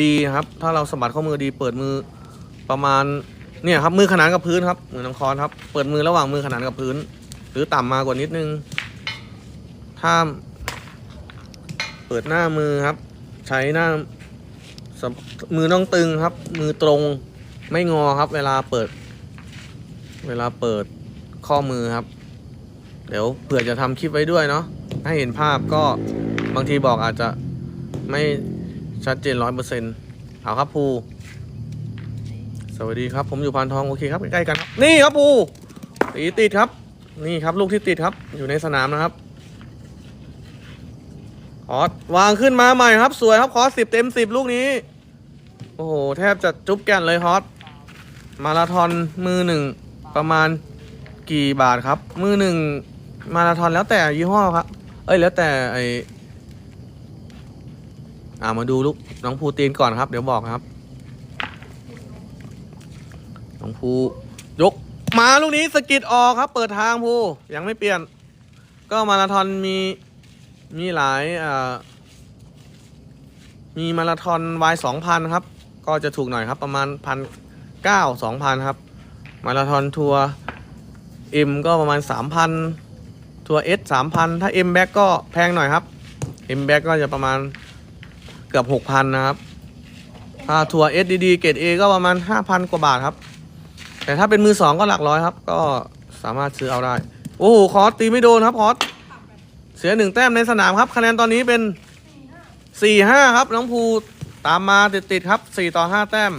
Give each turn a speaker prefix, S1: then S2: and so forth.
S1: ดีครับ ถ้าเราสะบัดข้อมือดีเปิดมือประมาณเนี่ยครับมือขนานกับพื้นครับมือน้องคอนครับ เปิดมือระหว่างมือขนานกับพื้น หรือต่ำมากว่านิดนึงถ้าเปิดหน้ามือครับ ใช้หน้ามือต้องตึงครับ มือตรงไม่งอครับ เวลาเปิด เวลาเปิดข้อมือครับ เดี๋ยวเผื่อจะทำคลิปไว้ด้วยเนาะให้เห็นภาพก็บางทีบอกอาจจะไม่ ชัดเจนร้อยเปอร์เซ็นต์เอาครับภูสวัสดีครับ ผมอยู่พานทองโอเคครับใกล้ๆกันครับนี่ครับภูตีติดครับ นี่ครับลูกที่ติดครับ อยู่ในสนามนะครับคอสวางขึ้นมาใหม่ครับ สวยครับคอสสิบเต็มสิบลูกนี้ โอ้โห แทบจะจุ๊บแก่นเลยฮอตมาราธอนมือหนึ่งประมาณกี่บาทครับ มือหนึ่งมาราธอนแล้วแต่ยี่ห้อครับ เอ้ยแล้วแต่ไอ อ่ามาดูลูกน้องภูตีนก่อนครับ เดี๋ยวบอกครับ น้องภูยก มาลูกนี้สกิดออกครับ เปิดทางภูยังไม่เปลี่ยน ก็มาราธอนมีมีหลายอ่ามีมาราธอนวายสองพันครับ ก็จะถูกหน่อยครับ ประมาณพันเก้าสองพันครับ มาราธอนทัวร์เอ็มก็ประมาณสามพันทัวร์เอสสามพันถ้าเอ็มแบ็กก็แพงหน่อยครับเอ็มแบ็กก็จะประมาณ เกือบหกพันนะครับ ถ้าทัวร์เอสดีๆเกรดเอก็ประมาณห้าพันกว่าบาทครับ แต่ถ้าเป็นมือสองก็หลักร้อยครับ ก็สามารถซื้อเอาได้ โอ้โหคอสตีไม่โดนครับคอสเสียหนึ่งแต้มในสนามครับคะแนนตอนนี้เป็นสี่ห้าครับ น้องภูตามมาติดๆครับสี่ต่อห้าแต้ม